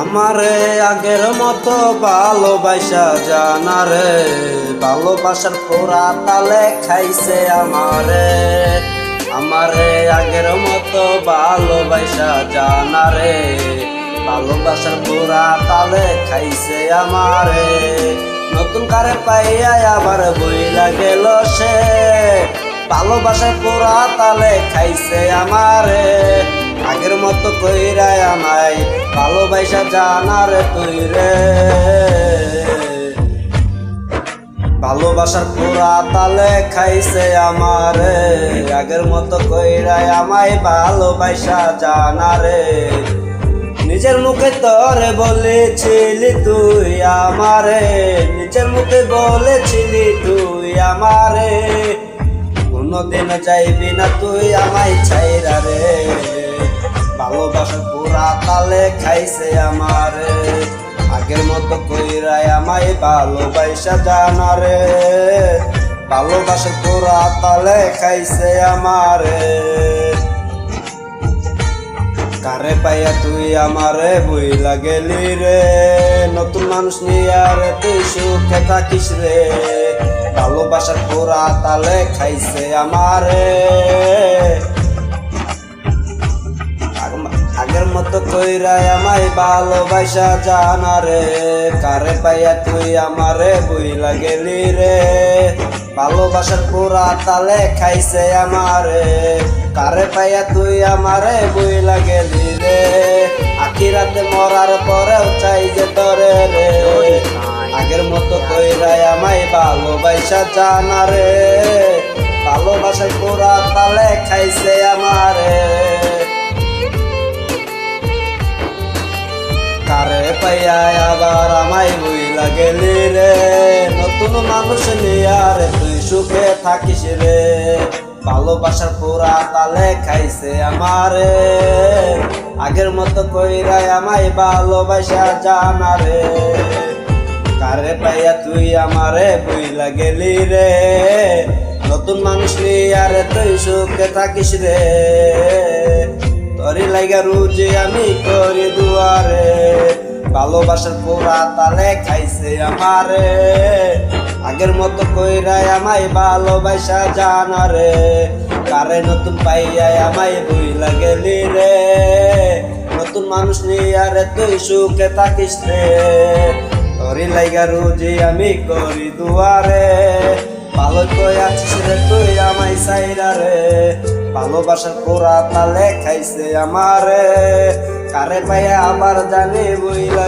আমারে আগের মতো ভালোবাসা জানা রে ভালোবাসার পোড়া তালে খাইছে আমারে। আমারে আগের মতো ভালোবাসা জানা রে ভালোবাসার পোড়া তালে খাইছে আমারে। নতুন কারে পাইয়া আবার বইলা গেল সে, ভালোবাসার পোড়া তালে খাইছে আমারে। মতো কইরাই আমায়, ভালোবাসা জানার তুই রে। ভালোবাসার পুরা তালে খাইছে আমারে, আগের মতো কইরাই আমায় ভালোবাসা জানারে। নিজের মুখে তোরে বলেছিলি তুই আমারে, নিজের মুখে বলেছিলি তুই আমারে। কোনদিন যাইবি না তুই আমায় ছাইরা তালে খাইছে আমারে। আগের মতো কইরাই আমায় ভালোবাসা জানারে। ভালোবাসা পুরা তালে খাইছে আমারে। কারে পাইয়া তুই আমারে বই লাগেলি রে? নতুন মানুষ নিয়ে তুই সুখে থাকিস রে। ভালোবাসার পুরা তালে খাইছে আমারে। কইরাই আমায় ভালোবাসা জানা রে? কারে পাইয়া তুই আমারে বই লাগেলি রে? ভালোবাসার পুরা তালে খাইছে আমারে। কারে পাইয়া তুই আমারে বই লাগেলি রে? আখিরাতে মরার পরেও চাই যে তরে রে। আগের মতো কইরাই আমায় ভালোবাসা জানা রে। ভালোবাসার পুরা তালে খাইছে আমারে। পাইয়া আবার আমায় বই লাগেলি রে। নতুন মানুষ নিয়ে তুই সুখে থাকিস রে। ভালোবাসার পুরা তালে খাইছে আমারে। আগের মতো কইরাই আমায় ভালোবাসা জানা রে। কারে পাইয়া তুই আমারে বই লাগেলি রে? নতুন মানুষ নিয়ে রে তুই সুখে থাকিস রে। তরি লাগা রুজে আমি করি দুয়ারে। ভালোবাসার পোড়া তালে খাইছে আমারে। আগের মতো কইরাই আমায় ভালোবাসা জানা রে। কারে নতুন পাইয়া আমায় বই লাগেলি রে। নতুন মানুষ নিয়ে আরে তুই সুখে থাকিস রে। তরি লাগা রুজে আমি করি দুয়ারে। ভালো কই আছিস রে তুই আমায় সাইরা রে। ভালোবাসার পোড়া তালে খাইছে আমারে। কারে পাইয়া আবার জানি বইলা